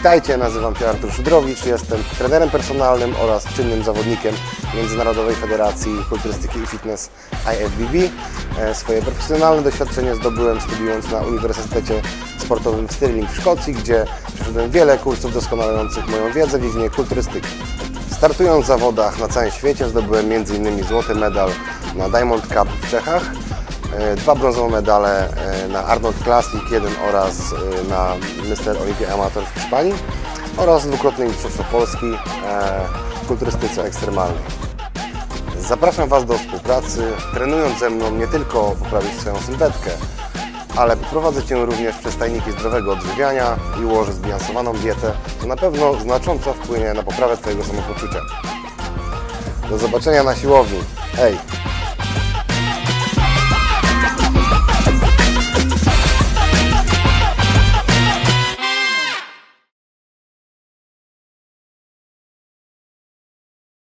Witajcie, nazywam się Artur Szydrowicz, jestem trenerem personalnym oraz czynnym zawodnikiem Międzynarodowej Federacji Kulturystyki i Fitness IFBB. E, Swoje profesjonalne doświadczenie zdobyłem studiując na Uniwersytecie Sportowym w Stirling w Szkocji, gdzie przeszedłem wiele kursów doskonalających moją wiedzę w dziedzinie kulturystyki. Startując w zawodach na całym świecie zdobyłem m.in. złoty medal na Diamond Cup w Czechach, dwa brązowe medale e, na Arnold Classic 1 oraz e, na Mr. Olympia Amateur w Hiszpanii oraz dwukrotne Mistrzostwo Polski e, w kulturystyce ekstremalnej. Zapraszam Was do współpracy. Trenując ze mną nie tylko poprawisz swoją sylwetkę, ale poprowadzę Cię również przez tajniki zdrowego odżywiania i ułożę zbilansowaną dietę, co na pewno znacząco wpłynie na poprawę Twojego samopoczucia. Do zobaczenia na siłowni. Hej!